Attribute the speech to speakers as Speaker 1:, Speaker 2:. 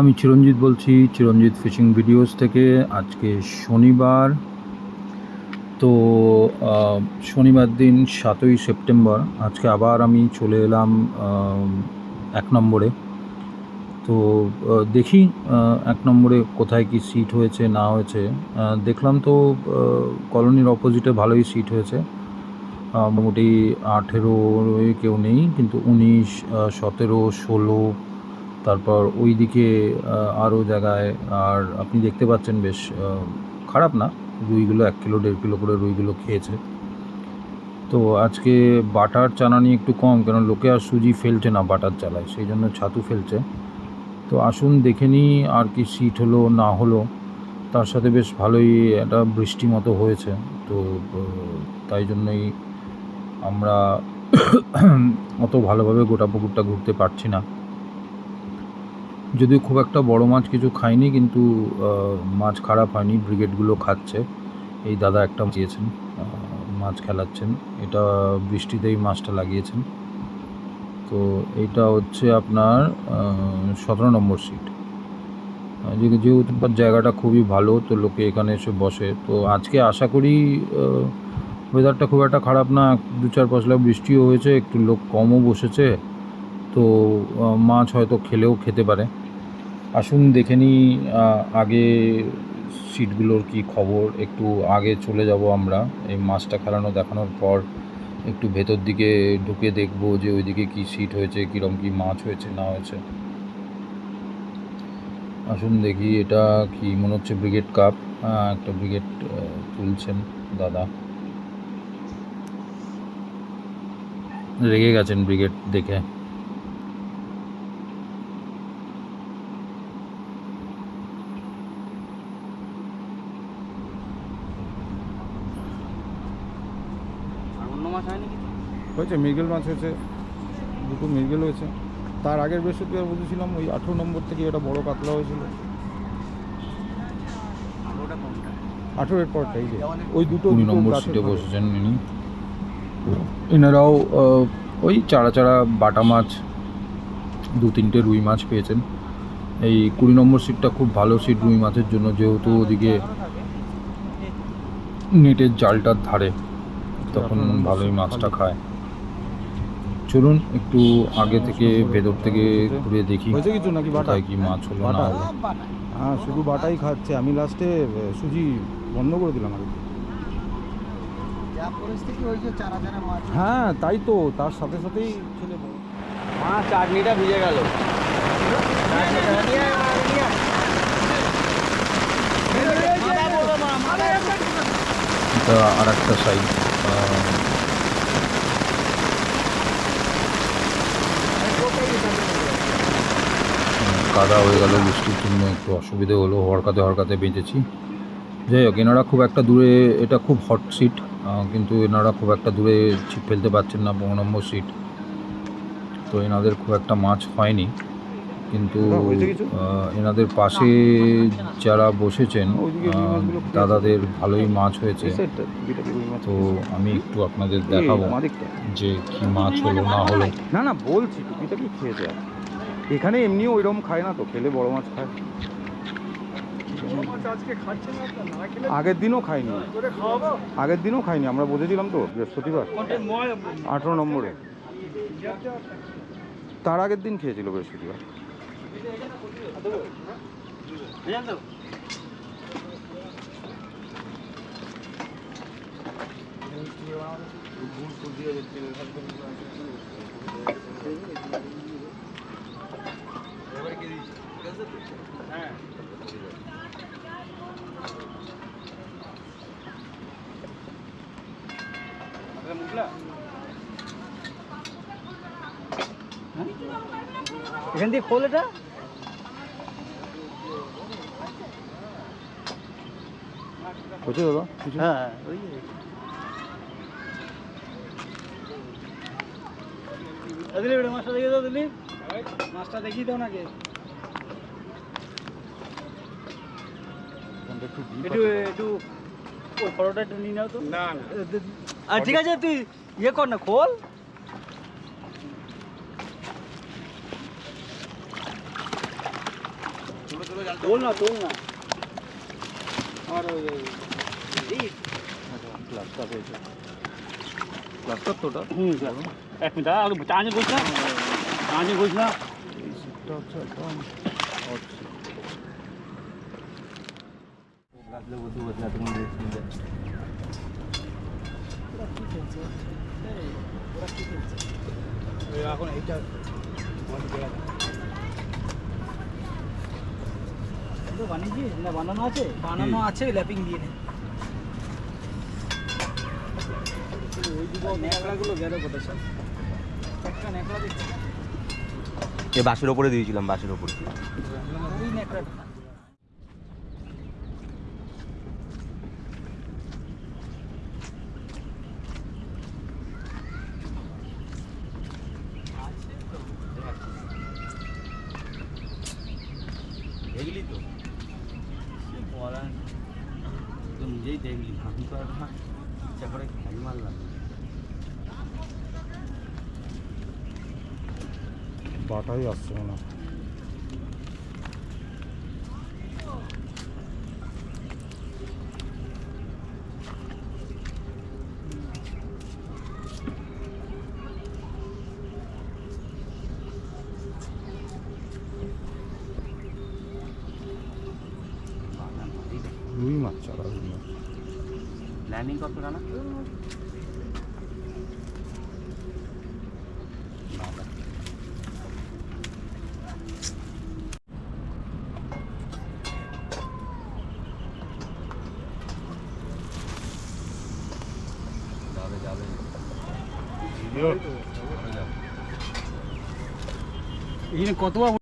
Speaker 1: আমি চিরঞ্জিত বলছি, চিরঞ্জিত fishing videos থেকে। আজকে শনিবার। তো শনিবার দিন সাতই সেপ্টেম্বর, আজকে আবার আমি চলে এলাম এক নম্বরে। তো দেখি এক নম্বরে কোথায় কি সিট হয়েছে, না হয়েছে। দেখলাম তো কলোনির অপোজিটে ভালোই সিট হয়েছে। মোটামুটি আঠেরো কেউ নেই, কিন্তু উনিশ সতেরো, ষোলো তারপর ওই দিকে আরও জায়গায়, আর আপনি দেখতে পাচ্ছেন বেশ খারাপ না? রুইগুলো এক কিলো, দেড় কিলো করে রুইগুলো খেয়েছে। তো আজকে বাটার চানা নিয়ে একটু কম কেন লোকে আর সুজি ফেলছে না বাটার চালায়, সেই জন্য ছাতু ফেলছে। তো আসুন দেখে নিই আর কি সিট হলো, না হলো। তার সাথে বেশ ভালোই একটা বৃষ্টি মতো হয়েছে। তো তাই জন্যই আমরা অত ভালোভাবে গোটা পুকুরটা ঘুরতে পারছি না। যদিও খুব একটা বড় মাছ কিছু খাইনি, কিন্তু মাছ খারাপ হয়নি, ব্রিগেডগুলো খাচ্ছে। এই দাদা একটা দিয়েছেন মাছ খেলাচ্ছেন। এটা বৃষ্টিতেই মাছটা লাগিয়েছেন। তো এইটা হচ্ছে আপনার সতেরো নম্বর সিট। যেহেতু জায়গাটা খুবই ভালো, তো লোকে এখানে এসে বসে। তো আজকে আশা করি ওয়েদারটা খুব একটা খারাপ না। দু চার পাঁচলা বৃষ্টিও হয়েছে, একটু লোক কমও বসেছে। তো মাছ হয়তো খেলেও খেতে পারে। আসুন, দেখে নিই আগে সিটগুলোর কি খবর, একটু আগে চলে যাব আমরা। এই মাছটা খেলানো দেখানোর পর একটু ভেতর দিকে ঢুকে দেখব যে ওইদিকে কি সিট হয়েছে কীরকম কি মাছ হয়েছে, না হয়েছে। আসুন দেখি এটা কি, মনে হচ্ছে ব্রিগেড কাপ। একটা ব্রিগেড তুলছেন দাদা। রেগে গেছেন ব্রিগেড দেখে
Speaker 2: আর অন্য মাছ হয়নি কিছু
Speaker 3: হয়েছে মৃগেল মাছ হয়েছে দুটো মৃগেল হয়েছে। তার আগের বৃহস্পতিবার বুঝেছিলাম ওই আঠেরো নম্বর থেকে একটা বড় কাতলা হয়েছিল।
Speaker 2: আলোটা কোনটা?
Speaker 3: আঠেরো এর পরটা এই যে। ওই দুটো
Speaker 1: নম্বর সিটে বসেছেন ইনি। এনারাও ওই চারা চারা বাটা মাছ দু তিনটে রুই মাছ পেয়েছেন। এই কুড়ি নম্বর সিটটা খুব ভালো সিট রুই মাছের জন্য যেহেতু ওদিকে নেটের জালটার ধারে তখন ভালোই মাছটা খায়। চলুন একটু আগে থেকে ভেতর থেকে ঘুরে দেখি
Speaker 3: হয়েছে কিছু নাকি বাটা?
Speaker 1: কি মাছ হলো না
Speaker 3: বাটা? হ্যাঁ শুধু বাটাই খাচ্ছে। আমি লাস্টে সুজি বন্ধ করে দিলাম
Speaker 2: মাছ।
Speaker 3: হ্যাঁ তাই তো তার সাথে সাথেই ছেলে।
Speaker 2: মাছ চাটনিটা ভিজে গেল।
Speaker 1: আর একটা সাইড কাদা হয়ে গেল বৃষ্টির জন্য একটু অসুবিধে হলো হরকাতে হরকাতে বেঁচেছি। যাই হোক এনারা খুব একটা দূরে এটা খুব হট সিট কিন্তু এনারা খুব একটা দূরে ছিপ ফেলতে পারছেন না পনেরো নম্বর সিট তো এনাদের খুব একটা মাছ হয়নি কিন্তু এনাদের পাশে যারা বসেছেন। দাদাদের ভালোই মাছ হয়েছে। তো আমি একটু আপনাদের দেখাবো যে কি মাছ হলো না হলো।
Speaker 3: না না বলছি টুপিটা কি খেয়েছে? এখানে এমনিও ওইরকম খায় না তো, খেলে বড় মাছ খায়। আগের দিনও খাইনি আগের দিনও খাইনি আমরা বুঝেছিলাম তো, বৃহস্পতিবার। আঠেরো নম্বরে। তার আগের দিন খেয়েছিল বৃহস্পতিবার।
Speaker 2: এখান দিয়ে খোল এটা।
Speaker 3: হয়েছে দাদা
Speaker 2: হ্যাঁ ওই দিলি বেটা মাছটা দেখিয়ে দাও দিলি মাছটা দেখিয়ে দাও নাকি
Speaker 3: এখানটা একটু deep
Speaker 2: একটু
Speaker 3: আছে।
Speaker 2: একটু ওই ফটোটা একটু নিয়ে নাও তো না আর ঠিক আছে তুই ইয়ে কর না খোল তোল না তোল না আর ওই ওই
Speaker 3: প্লাস্টার হয়েছে প্লাস্টার তো ওটা
Speaker 2: হুম এক মিনিট আর চাঁজে বস না চাঁজে বস না
Speaker 3: এই সিটটা হচ্ছে একদম hot seat।
Speaker 2: এখন এইটা বানিয়েছিস না বানানো আছে বানানো আছে ল্যাপিং দিয়ে নে।
Speaker 4: বাসের ওপরে দিয়েছিলাম বাসের ওপরে
Speaker 2: ওই ন্যাকড়াটা
Speaker 4: দেখলি তো
Speaker 2: বলার তো নিজেই দেখলি আমি তো আর না ইচ্ছা করে খাই মারলাম
Speaker 3: বাটাই আসছে মনে হয়। রুই মাছ চারা রুই মাছ
Speaker 4: ল্যান্ডিং কত রানা যাবে যাবে
Speaker 2: এখানে কতবার